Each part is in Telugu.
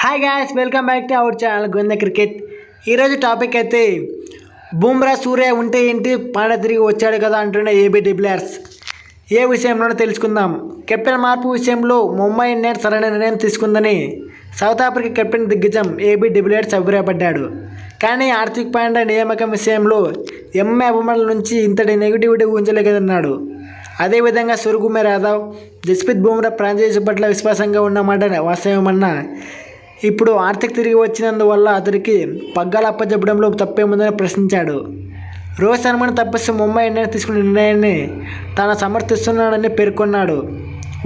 Hi guys welcome back to our channel Govinda cricket ఈరోజు టాపిక్ అయితే బూమ్రా సూర్య ఉంటే ఏంటి పాండ తిరిగి వచ్చాడు కదా అంటున్న ఏబీ డిప్లేయర్స్ ఏ విషయంలోనో తెలుసుకుందాం. కెప్టెన్ మార్పు విషయంలో ముంబై ఇండియన్స్ సరైన నిర్ణయం తీసుకుందని సౌత్ ఆఫ్రికా కెప్టెన్ దిగ్గజం ఏబీ డిప్లేయర్స్ అభిప్రాయపడ్డాడు. కానీ ఆర్థిక్ పాండ్యా నియామకం విషయంలో ఎంఏ అభిమానుల నుంచి ఇంతటి నెగిటివిటీ ఊహించలేదన్నాడు. అదేవిధంగా సూర్యకుమార్ యాదవ్ జస్ప్రీత్ బుమ్రా ఫ్రాంచైజీ పట్ల విశ్వాసంగా ఉన్నమాట వాస్తవమన్నా ఇప్పుడు ఆర్థిక తిరిగి వచ్చినందువల్ల అతడికి పగ్గాలు అప్పచెప్పడంలో తప్పేముందని ప్రశ్నించాడు. రోహిత్ శర్మను తప్పిస్తూ ముంబై ఇండియన్స్ తీసుకున్న నిర్ణయాన్ని తాను సమర్థిస్తున్నాడని పేర్కొన్నాడు.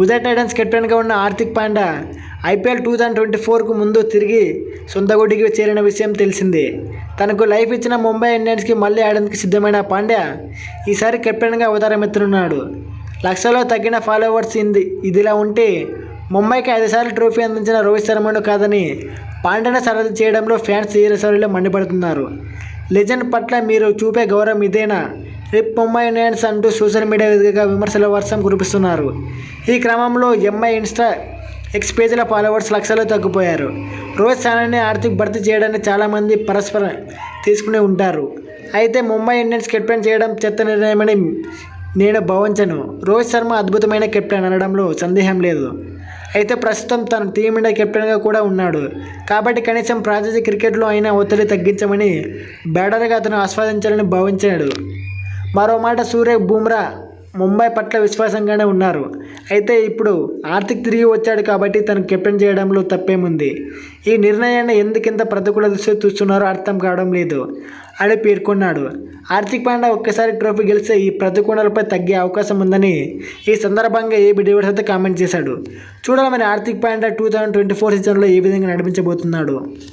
ఉదయ్ టైటన్స్ కెప్టెన్గా ఉన్న Hardik Pandya IPL two thousand twenty ఫోర్కు ముందు తిరిగి సొంతగుడికి చేరిన విషయం తెలిసింది. తనకు లైఫ్ ఇచ్చిన ముంబై ఇండియన్స్కి మళ్ళీ ఆడేందుకు సిద్ధమైన పాండ్యా ఈసారి కెప్టెన్గా అవతారం ఎత్తునున్నాడు లక్షలో తగ్గిన ఫాలోవర్స్ ఇంది ఇదిలా ఉంటే ముంబైకి ఐదుసార్లు ట్రోఫీ అందించిన రోహిత్ శర్మను కాదని పాండ్యాను సరదా చేయడంలో ఫ్యాన్స్ తీరసరిలో మండిపడుతున్నారు. లెజెండ్ పట్ల మీరు చూపే గౌరవం ఇదేనా? రిప్ ముంబై ఇండియన్స్ అంటూ సోషల్ మీడియా వేదికగా విమర్శల వర్షం కురిపిస్తున్నారు. ఈ క్రమంలో ఎంఐ ఇన్స్టా ఎక్స్ పేజీల ఫాలోవర్స్ లక్షలు తగ్గిపోయారు. రోహిత్ శర్మని ఆర్థిక భర్తీ చేయడానికి చాలామంది పరస్పరం తీసుకుని ఉంటారు. అయితే ముంబై ఇండియన్స్ కెప్టెన్ చేయడం చెత్త నిర్ణయమని నేను భావించను. రోహిత్ శర్మ అద్భుతమైన కెప్టెన్ అనడంలో సందేహం లేదు. అయితే ప్రస్తుతం తన టీమిండియా కెప్టెన్గా కూడా ఉన్నాడు. కాబట్టి కనీసం ప్రాంతీయ క్రికెట్లో అయినా ఒత్తిడి తగ్గించమని బ్యాటర్గా అతను ఆస్వాదించాలని భావించాడు. మరో మాట సూర్య బూమ్రా ముంబై పట్ల విశ్వాసంగానే ఉన్నారు. అయితే ఇప్పుడు ఆర్థిక్ తిరిగి వచ్చాడు కాబట్టి తను కెప్టెన్ చేయడంలో తప్పేముంది? ఈ నిర్ణయాన్ని ఎందుకింత ప్రతికూల దృష్టి చూస్తున్నారో అర్థం కావడం లేదు. అని పేర్కొన్నాడు. ఆర్థిక్ పాండ్యా ఒక్కసారి ట్రోఫీ గెలిస్తే ఈ ప్రతికూలపై తగ్గే అవకాశం ఉందని ఈ సందర్భంగా ఏబీ డేవిడ్స్ అయితే కామెంట్ చేశాడు. చూడాలి మరి Hardik Pandya two thousand twenty four సీజన్లో ఏ విధంగా నడిపించబోతున్నాడు?